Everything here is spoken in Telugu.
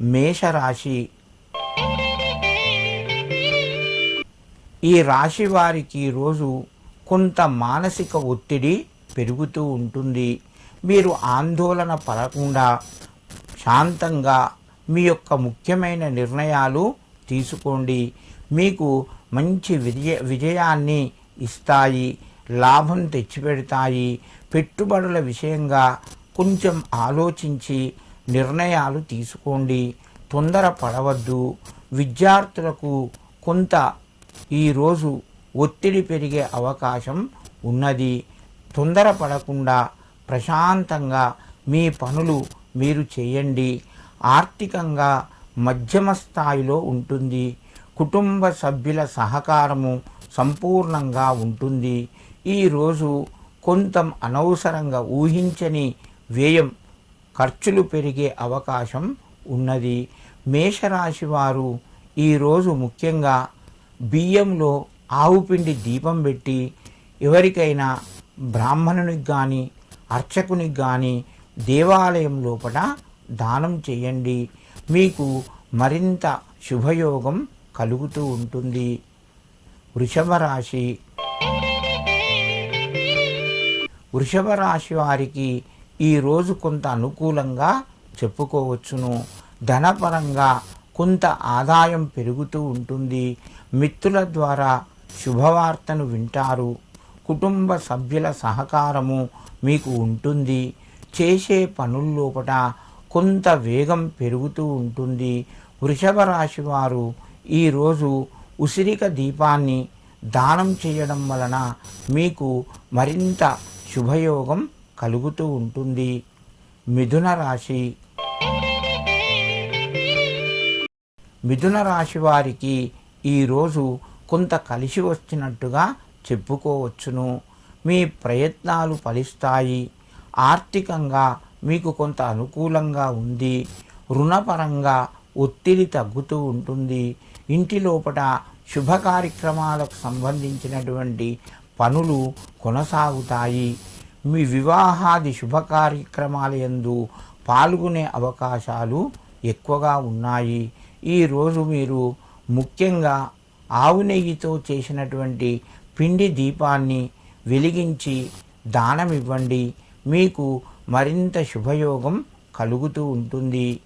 మేషరాశి. ఈ రాశి వారికి రోజు కొంత మానసిక ఒత్తిడి పెరుగుతూ ఉంటుంది. మీరు ఆందోళన పడకుండా శాంతంగా మీ యొక్క ముఖ్యమైన నిర్ణయాలు తీసుకోండి. మీకు మంచి విజయ విజయాన్ని ఇస్తాయి. లాభం తెచ్చిపెడతాయి. పెట్టుబడుల విషయంగా కొంచెం ఆలోచించి నిర్ణయాలు తీసుకోండి. తొందర పడవద్దు విద్యార్థులకు కొంత ఈరోజు ఒత్తిడి పెరిగే అవకాశం ఉన్నది. తొందరపడకుండా ప్రశాంతంగా మీ పనులు మీరు చేయండి. ఆర్థికంగా మధ్యమ స్థాయిలో ఉంటుంది. కుటుంబ సభ్యుల సహకారము సంపూర్ణంగా ఉంటుంది. ఈరోజు కొంత అనవసరంగా ఊహించని వ్యయం ఖర్చులు పెరిగే అవకాశం ఉన్నది. మేషరాశి వారు ఈరోజు ముఖ్యంగా బియ్యంలో ఆవు పిండి దీపం పెట్టి ఎవరికైనా బ్రాహ్మణునికి కానీ అర్చకునికి కానీ దేవాలయం లోపల దానం చేయండి. మీకు మరింత శుభయోగం కలుగుతూ ఉంటుంది. వృషభ రాశి. వృషభ రాశి వారికి ఈరోజు కొంత అనుకూలంగా చెప్పుకోవచ్చును. ధనపరంగా కొంత ఆదాయం పెరుగుతూ ఉంటుంది. మిత్రుల ద్వారా శుభవార్తను వింటారు. కుటుంబ సభ్యుల సహకారము మీకు ఉంటుంది. చేసే పనుల్లోపట కొంత వేగం పెరుగుతూ ఉంటుంది. వృషభ రాశి వారు ఈరోజు ఉసిరిక దీపాన్ని దానం చేయడం వలన మీకు మరింత శుభయోగం కలుగుతూ ఉంటుంది. మిథున రాశి. మిథున రాశి వారికి ఈరోజు కొంత కలిసి వచ్చినట్టుగా చెప్పుకోవచ్చును. మీ ప్రయత్నాలు ఫలిస్తాయి. ఆర్థికంగా మీకు కొంత అనుకూలంగా ఉంది. రుణపరంగా ఒత్తిడి తగ్గుతూ ఉంటుంది. ఇంటి లోపల శుభ కార్యక్రమాలకు సంబంధించినటువంటి పనులు కొనసాగుతాయి. మీ వివాహాది శుభ కార్యక్రమాల పాల్గొనే అవకాశాలు ఎక్కువగా ఉన్నాయి. ఈరోజు మీరు ముఖ్యంగా ఆవు నెయ్యితో చేసినటువంటి పిండి దీపాన్ని వెలిగించి దానం ఇవ్వండి మీకు మరింత శుభయోగం కలుగుతూ ఉంటుంది.